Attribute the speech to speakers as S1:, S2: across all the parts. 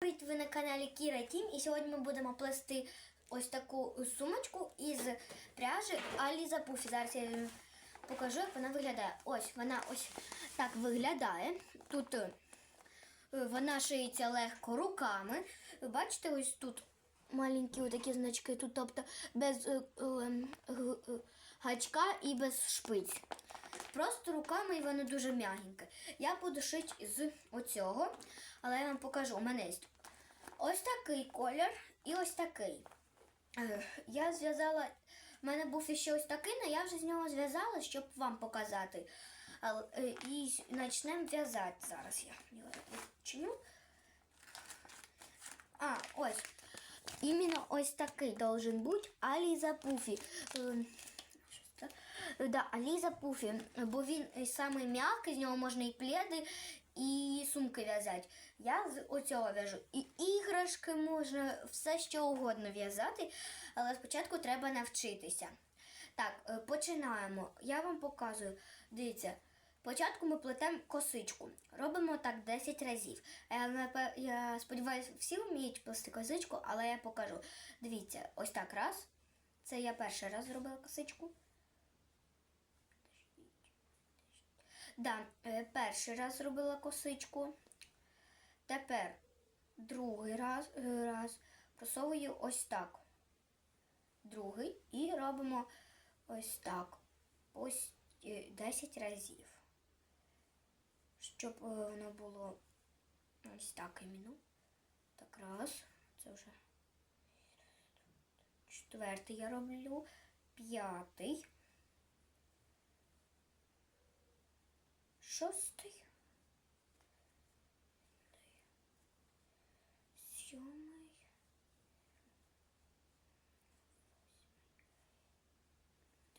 S1: Привіт, ви на каналі Кіра Тім і сьогодні ми будемо плести ось таку сумочку із пряжі Аліза Пуфі. Зараз я вам покажу, як вона виглядає. Ось вона ось так виглядає. Тут е, вона шиється легко руками. Ви бачите, ось тут маленькі такі значки, тут тобто без е, е, гачка і без шпиць. Просто руками і воно дуже м'ягеньке. Я буду шити з оцього, але я вам покажу. У мене є ось такий колір і ось такий. Е, Я зв'язала, в мене був ще ось такий, але я вже з нього зв'язала, щоб вам показати. Е, І почнемо в'язати. Зараз я його відчиню. А, ось. Іменно ось такий должен бути Аліза Пуфі. Е. Е, Да, Аліза Пуфі, бо він самий м'який, з нього можна і пледи, і сумки в'язати. Я з оцього в'яжу. І іграшки можна, все що угодно в'язати, але спочатку треба навчитися. Так, е, починаємо. Я вам показую. Дивіться, спочатку ми плетемо косичку. Робимо так 10 разів. Я, я сподіваюся, всі вміють плести косичку, але я покажу. Дивіться, ось так раз. Це я перший раз зробила косичку. Да, е, перший раз зробила косичку. Тепер другий раз, е, раз просовую ось так. Другий і робимо ось так. Ось е, 10 разів. Щоб е, воно було ось так іменно. Так, раз. Це вже четвертий я роблю. П'ятий. Шостий. Сьомий.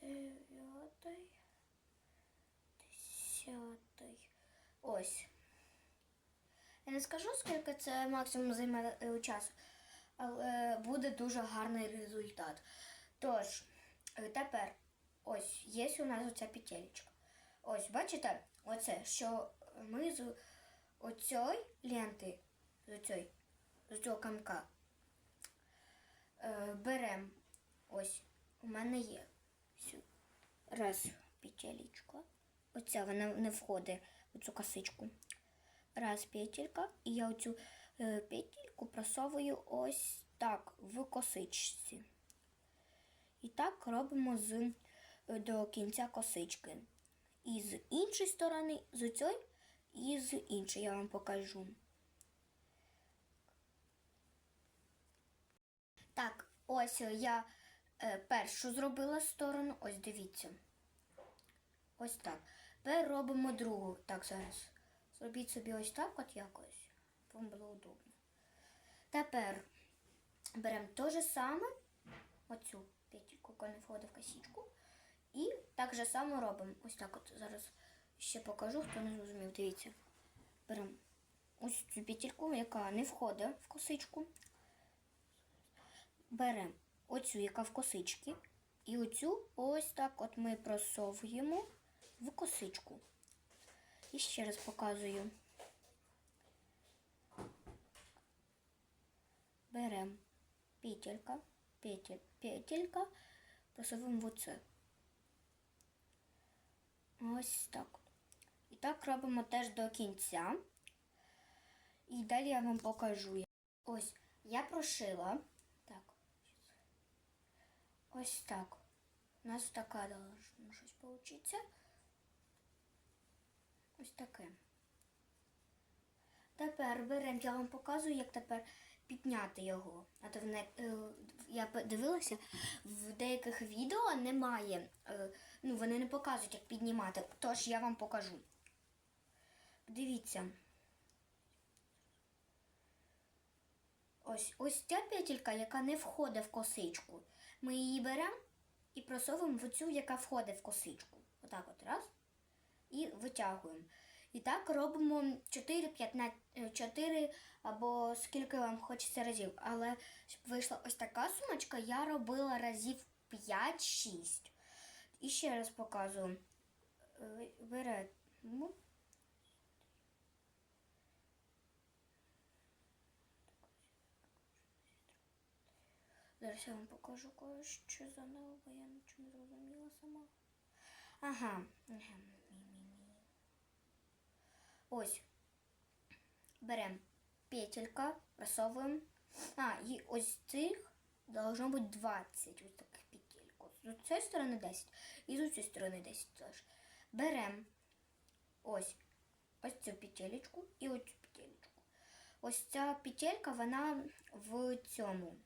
S1: Дев'ятий. Десятий. Ось. Я не скажу, скільки це максимум займе е, часу, але буде дуже гарний результат. Тож, е, тепер ось є у нас оця петелечка. Ось, бачите, оце, що ми з оцієї ленти, з оцієї, з цього камка е, беремо. Ось, у мене є раз петелечка. Оця вона не входить у цю косичку. Раз петелька, і я оцю е, петельку просовую ось так в косичці. І так робимо з, е, до кінця косички. І з іншої сторони, з цієї, і з іншої я вам покажу. Так, ось я е, першу зробила сторону, ось дивіться. Ось так. Тепер робимо другу. Так, зараз. Зробіть собі ось так от якось. Вам було удобно. Тепер беремо те же саме, оцю петельку, яка не входить в косичку. І так же само робимо. Ось так от зараз ще покажу, хто не зрозумів. Дивіться. Беремо ось цю петельку, яка не входить в косичку. Беремо оцю, яка в косичці. І оцю ось так от ми просовуємо в косичку. І ще раз показую. Беремо петелька, петель, петелька, просовуємо в оце. Ось так. І так робимо теж до кінця. І далі я вам покажу. Ось я прошила. Так. Ось так. У нас така должна щось получиться. Ось таке. Тепер беремо, я вам показую, як тепер підняти його. А то в е, я дивилася, в деяких відео немає, е, ну вони не показують, як піднімати. Тож я вам покажу. Дивіться. Ось ось ця петелька, яка не входить в косичку. Ми її беремо і просовуємо в цю, яка входить в косичку. Отак от раз. І витягуємо. І так робимо 4, 15, 4 або скільки вам хочеться разів. Але щоб вийшла ось така сумочка, я робила разів 5-6. І ще раз показую. Беремо Зараз я вам покажу кое-що заново, бо я нічого не зрозуміла сама. Ага. Ось. Беремо петелька, просовуємо. А, і ось цих должно бути 20 ось таких петельок. З цієї сторони 10 і з цієї сторони 10 теж. Беремо ось ось цю петелечку і ось цю петелечку. Ось ця петелька, вона в цьому,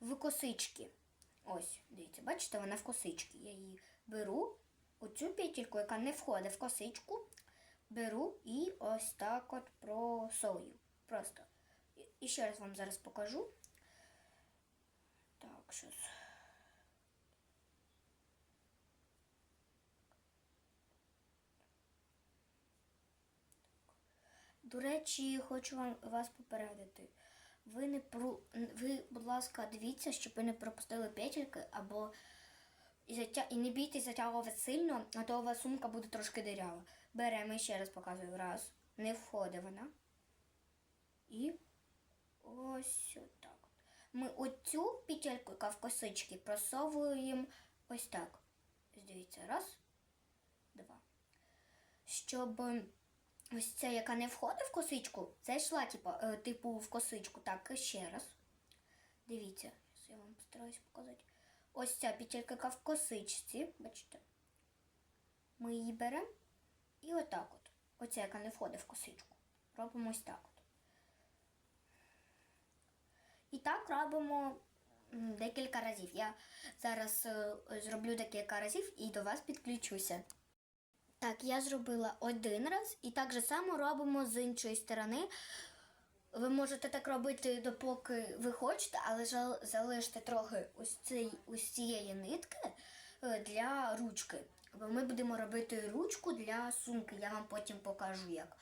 S1: в косичці. Ось, дивіться, бачите, вона в косичці. Я її беру, оцю петельку, яка не входить в косичку, беру і ось так от просовую. Просто. І ще раз вам зараз покажу. Так, щось. До речі, хочу вам вас попередити. Ви не про ви, будь ласка, дивіться, щоб ви не пропустили петельки або і, затя... і не бійтесь затягувати сильно, а то у вас сумка буде трошки дирява. Беремо ще раз показую. Раз. Не входить вона. І ось отак. от. Ми оцю петельку, яка в косичці, просовуємо ось так. Дивіться, раз, два. Щоб ем, ось ця, яка не входить в косичку, зайшла, типу, типу в косичку. Так, ще раз. Дивіться, я вам постараюсь показати. Ось ця петелька, в косичці, бачите. Ми її беремо і отак от. Оця, яка не входить в косичку. Робимо ось так от. І так робимо декілька разів. Я зараз е, зроблю декілька разів і до вас підключуся. Так, я зробила один раз і так же само робимо з іншої сторони. Ви можете так робити, допоки ви хочете, але залиште трохи ось, цей, ось цієї нитки е, для ручки. Ми будемо робити ручку для сумки. Я вам потім покажу, як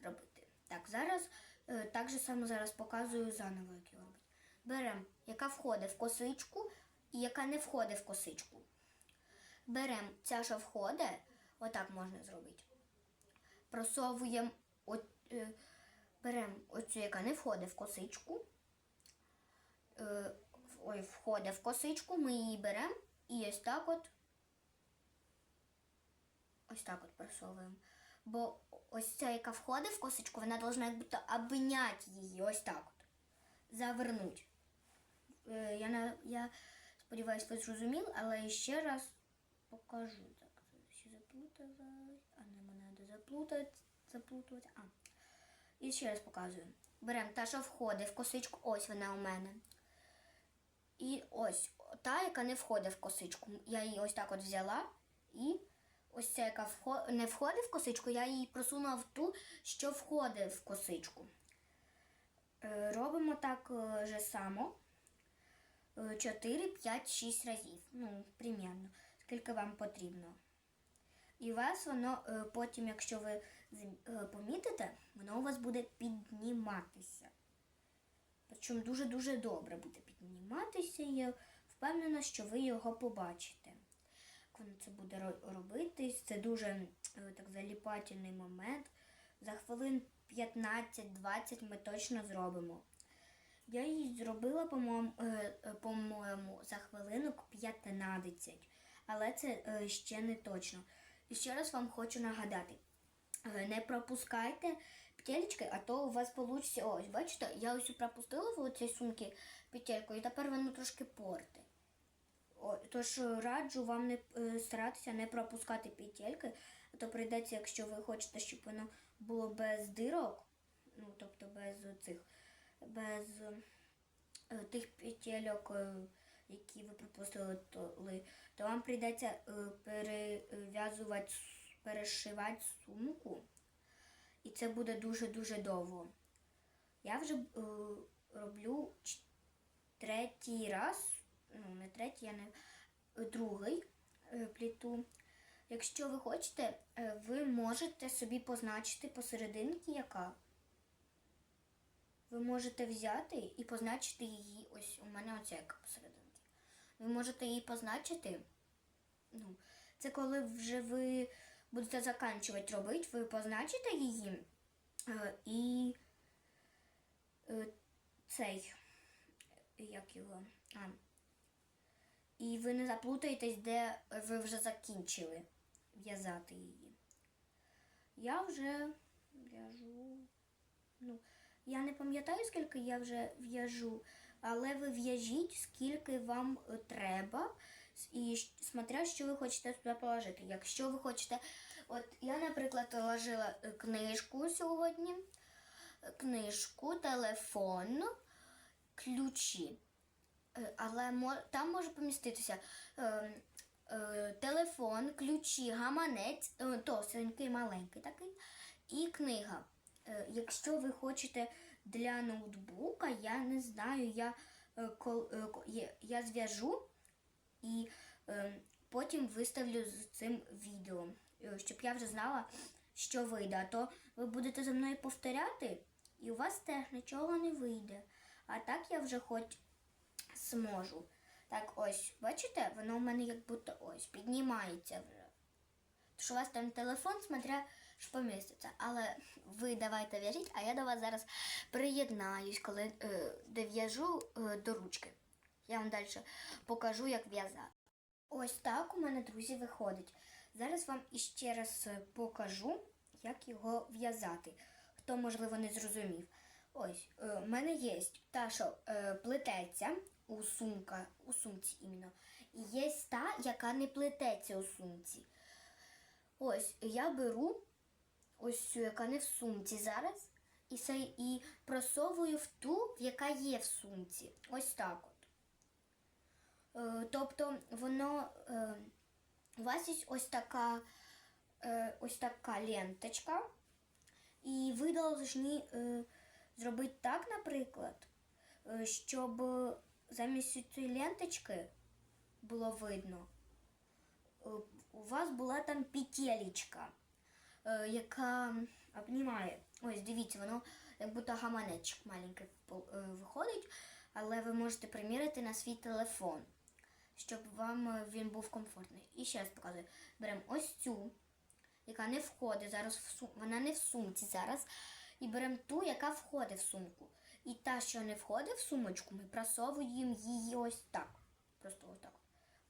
S1: робити. Так, зараз е, так же само зараз показую заново, як його робити. Беремо, яка входить в косичку і яка не входить в косичку. Беремо ця, що входить, отак можна зробити. Просовуємо, е, беремо оцю, яка не входить в косичку. Е, ой, входить в косичку, ми її беремо і ось так от. Ось так от просовуємо. Бо ось ця, яка входить в косичку, вона должна як будто обняти її ось так от. Завернуть. Е, я, я сподіваюся, ви зрозуміли, але ще раз покажу. Так, ще заплуталась. А не мене треба заплутати. заплутувати. А. І ще раз показую. Беремо та, що входить в косичку, ось вона у мене. І ось та, яка не входить в косичку. Я її ось так от взяла. І ось ця, яка не входить в косичку, я її просунула в ту, що входить в косичку. Е, Робимо так е, же само. 4, 5, 6 разів. Ну, примірно, скільки вам потрібно. І у вас воно е, потім, якщо ви помітите, воно у вас буде підніматися. Причому дуже-дуже добре буде підніматися. і Я впевнена, що ви його побачите. Як воно це буде ро- робитись, це дуже е, так заліпательний момент. За хвилин 15-20 ми точно зробимо. Я її зробила, е, е, по-моєму, за хвилинок 15, але це ще не точно. І ще раз вам хочу нагадати: не пропускайте петелечки, а то у вас вийде. Ось, бачите, я ось пропустила в цій сумці петельку, і тепер воно трошки порти. Тож е, раджу вам не е, старатися не пропускати петельки, то прийдеться, якщо ви хочете, щоб воно було без дирок, ну тобто без цих без е, тих петельок, які ви пропустили, то, вам прийдеться перев'язувати, перешивати сумку. І це буде дуже-дуже довго. Я вже роблю третій раз, ну не третій, я не другий е, пліту. Якщо ви хочете, е, ви можете собі позначити посерединки, яка ви можете взяти і позначити її. Ось у мене оця яка посерединки. Ви можете її позначити. Ну, це коли вже ви будете заканчувати робити, ви позначите її е, і цей. як його. А, і ви не заплутаєтесь, де ви вже закінчили в'язати її. Я вже в'яжу. Ну, я не пам'ятаю, скільки я вже в'яжу, але ви в'яжіть, скільки вам треба, і смотря, що ви хочете туди положити. Якщо ви хочете, от я, наприклад, ложила е, книжку сьогодні, е, книжку, телефон, ключі. Е, Але там може поміститися е, е, телефон, ключі, гаманець, товстенький, маленький такий, і книга. Якщо ви хочете для ноутбука, я не знаю, я, я зв'яжу і потім виставлю з цим відео, щоб я вже знала, що вийде. А то ви будете за мною повторяти, і у вас теж нічого не вийде. А так я вже хоч зможу. Так, ось, бачите, воно у мене як будто ось піднімається вже. Тож у вас там телефон, смотря що поміститься. Але ви давайте в'яжіть, а я до вас зараз приєднаюсь, коли е, дов'яжу е, до ручки. Я вам далі покажу, як в'язати. Ось так у мене, друзі, виходить. Зараз вам іще раз е, покажу, як його в'язати. Хто, можливо, не зрозумів. Ось, е, мене є та, що е, плететься у сумка, у сумці іменно. І є та, яка не плететься у сумці. Ось, я беру ось цю, яка не в сумці зараз, і, і просовую в ту, яка є в сумці. Ось так от. Е, тобто воно е, у вас є ось така, е, ось така ленточка, і ви повинні е, зробити так, наприклад, е, щоб замість цієї ленточки було видно. е, У вас була там петелечка, е, яка обнімає. Ось, дивіться, воно як будто гаманечок маленький е, виходить, але ви можете приміряти на свій телефон, щоб вам він був комфортний. І ще раз показую. Беремо ось цю, яка не входить зараз в сум... вона не в сумці зараз. І беремо ту, яка входить в сумку. І та, що не входить в сумочку, ми просовуємо її ось так. Просто ось так.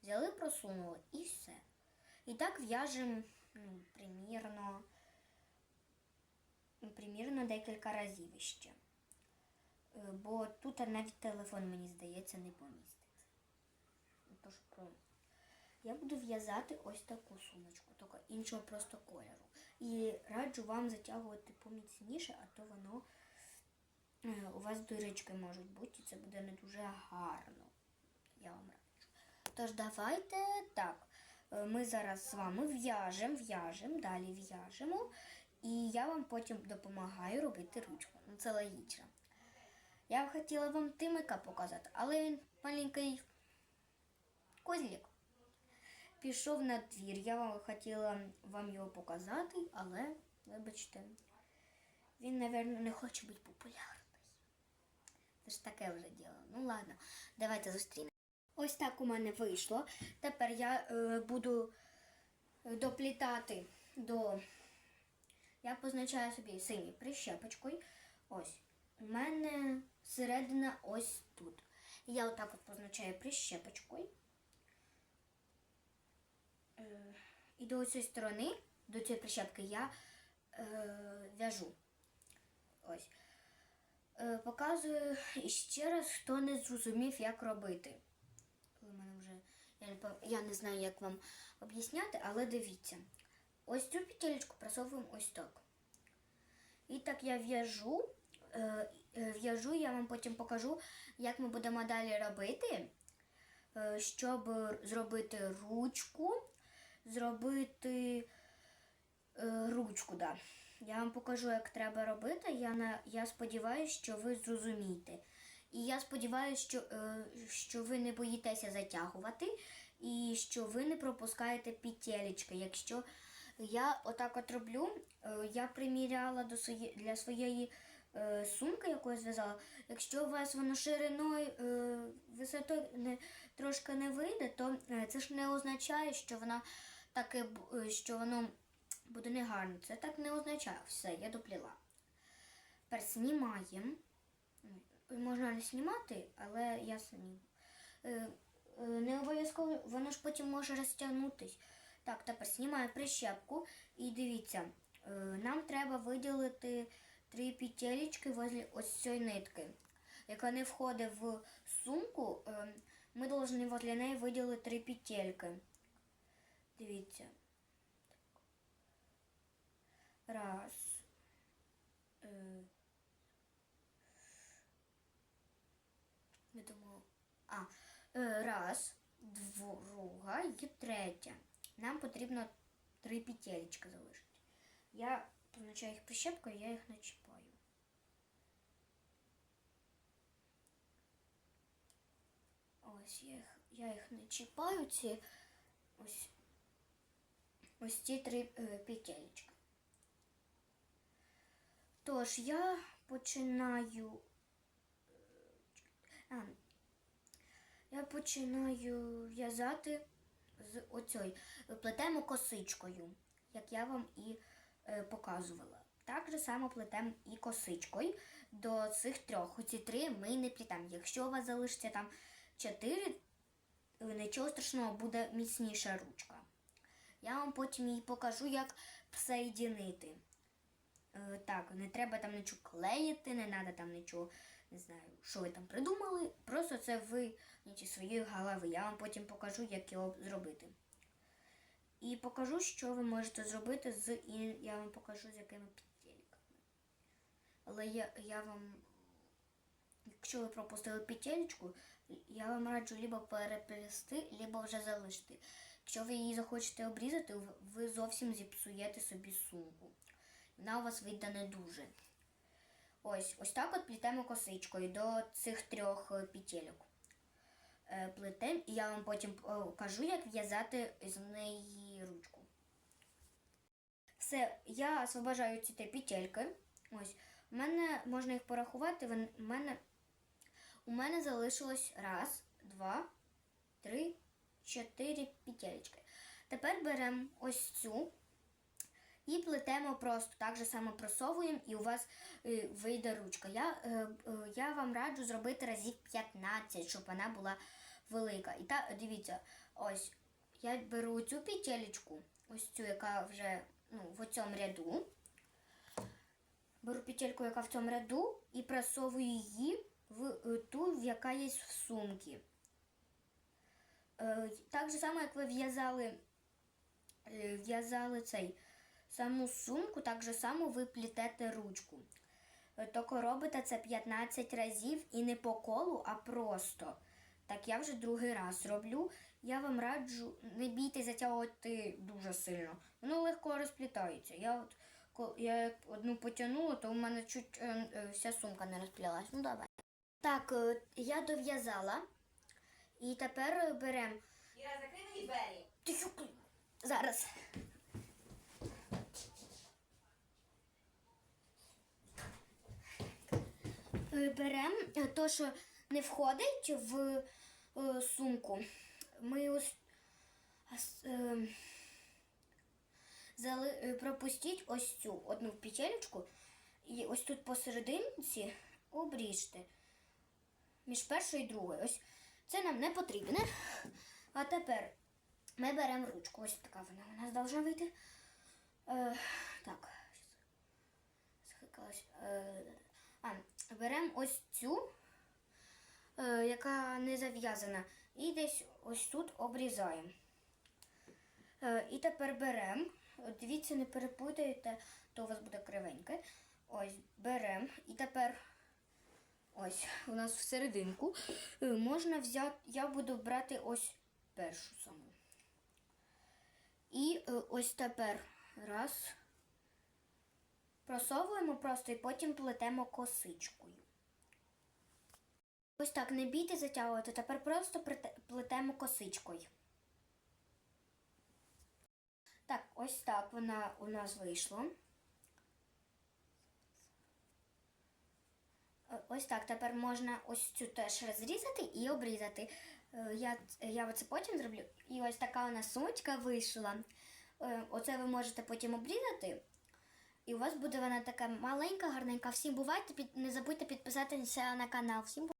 S1: Взяли, просунули і все. І так в'яжемо ну, примірно, ну, примірно декілька разів іще. Е, Бо тут навіть телефон, мені здається, не поміститься. Тож про... Я буду в'язати ось таку сумочку, тільки іншого просто кольору. І раджу вам затягувати поміцніше, а то воно у вас дирочки можуть бути, і це буде не дуже гарно. Я вам раджу. Тож давайте так. е, Ми зараз з вами в'яжемо, в'яжемо, далі в'яжемо, і я вам потім допомагаю робити ручку. Ну, це логічно. Я б хотіла вам тимика показати, але він маленький козлік. Пішов на двір. Я вам хотіла вам його показати, але, вибачте, він, мабуть, не хоче бути популярний. Це ж таке вже діло. Ну ладно, давайте зустрінемо. Ось так у мене вийшло. Тепер я е, буду доплітати до. Я позначаю собі синій прищепочкою. Ось. У мене середина ось тут. Я отак от позначаю прищепочкою. Е, І до цієї сторони, до цієї прищепки, я е, в'яжу. Ось. Е, показую ще раз, хто не зрозумів, як робити. Вже я не, знаю, як вам об'ясняти, але дивіться. Ось цю петелечку просовуємо ось так. І так я в'яжу. Е, е, в'яжу, я вам потім покажу, як ми будемо далі робити, щоб зробити ручку, зробити ручку, да. Я вам покажу, як треба робити. Я, на, я сподіваюся, що ви зрозумієте. І я сподіваюся, що, е, що ви не боїтеся затягувати і що ви не пропускаєте петелечки. Якщо я отак от роблю, е, я приміряла до своє, для своєї е, сумки, яку я зв'язала. Якщо у вас воно шириною, висотою не, трошки не вийде, то це ж не означає, що вона таке, що воно буде негарно. Це так не означає. Все, я допліла. Тепер знімаємо. можна не знімати, але я зніму. Е, е, не обов'язково, воно ж потім може розтягнутись. Так, тепер знімаю прищепку і дивіться, е, нам треба виділити три петелечки возле ось цієї нитки, яка не входить в сумку. Ми повинні возле неї виділити три петельки. Дивіться. Раз. Е, Я думаю, а, е, раз, друга і третя. Нам потрібно три петелечки залишити. Я позначаю їх прищепкою, я їх начіпаю. Ось я їх, я їх не ці ось, ось ці три е, петелечки. Тож я починаю. А, я починаю в'язати з оцьої. Плетемо косичкою, як я вам і е, показувала. Так же само плетемо і косичкою до цих трьох. Оці три ми не плетемо. Якщо у вас залишиться там чотири, е, нічого страшного, буде міцніша ручка. Я вам потім її покажу, як соєдинити. Е, так, не треба там нічого клеїти, не треба там нічого, не знаю, що ви там придумали. Просто це ви ніч своєї голови. Я вам потім покажу, як його зробити. І покажу, що ви можете зробити з і я вам покажу, з якими петельками. Але я, я вам, якщо ви пропустили петельку, я вам раджу либо переплести, либо вже залишити. Якщо ви її захочете обрізати, ви зовсім зіпсуєте собі сумку. Вона у вас вийде не дуже. Ось, ось так от плетемо косичкою до цих трьох е, петельок. Е, Плетем, і я вам потім покажу, як в'язати з неї ручку. Все, я освобождаю ці петельки. Ось, у мене можна їх порахувати. У мене, у мене залишилось раз, два, три, чотири петелечки. Тепер беремо ось цю і плетемо просто так же само просовуємо, і у вас е, вийде ручка. Я, е, е, я вам раджу зробити разів 15, щоб вона була велика. І так, дивіться, ось я беру цю петелечку, ось цю, яка вже ну, в цьому ряду. Беру петельку, яка в цьому ряду, і просовую її в ту, яка є в сумці. Так же само, як ви в'язали в'язали цей саму сумку, так же само ви плітете ручку. Е, Тільки робите це 15 разів і не по колу, а просто. Так я вже другий раз роблю. Я вам раджу, не бійтесь затягувати дуже сильно. Воно легко розплітається. Я от я як одну потягнула, то у мене чуть е, е, вся сумка не розплілась. Ну давай. Так, е, я дов'язала. І тепер беремо.
S2: Іра, закрий мені двері.
S1: Зараз. Беремо те, що не входить в е, сумку. Ми ось е, е, пропустіть ось цю одну петелечку і ось тут посерединці обріжте між першою і другою. Ось це нам не потрібне. А тепер ми беремо ручку. Ось така вона у нас должна вийти. Е, так. Схикалась. Е, а, беремо ось цю, е, яка не зав'язана, і десь ось тут обрізаємо. Е, і тепер беремо. Дивіться, не перепутайте, то у вас буде кривеньке. Ось, беремо. І тепер ось у нас в серединку е, можна взяти. Я буду брати ось першу саму. І ось тепер раз. Просовуємо просто і потім плетемо косичкою. Ось так, не бійте затягувати, тепер просто плетемо косичкою. Так, ось так вона у нас вийшла. Е, Ось так, тепер можна ось цю теж розрізати і обрізати. Е, Я, я оце потім зроблю. І ось така у нас сумочка вийшла. Е, Оце ви можете потім обрізати І у вас буде вона така маленька, гарненька. Всім бувайте, не забудьте підписатися на канал. Всім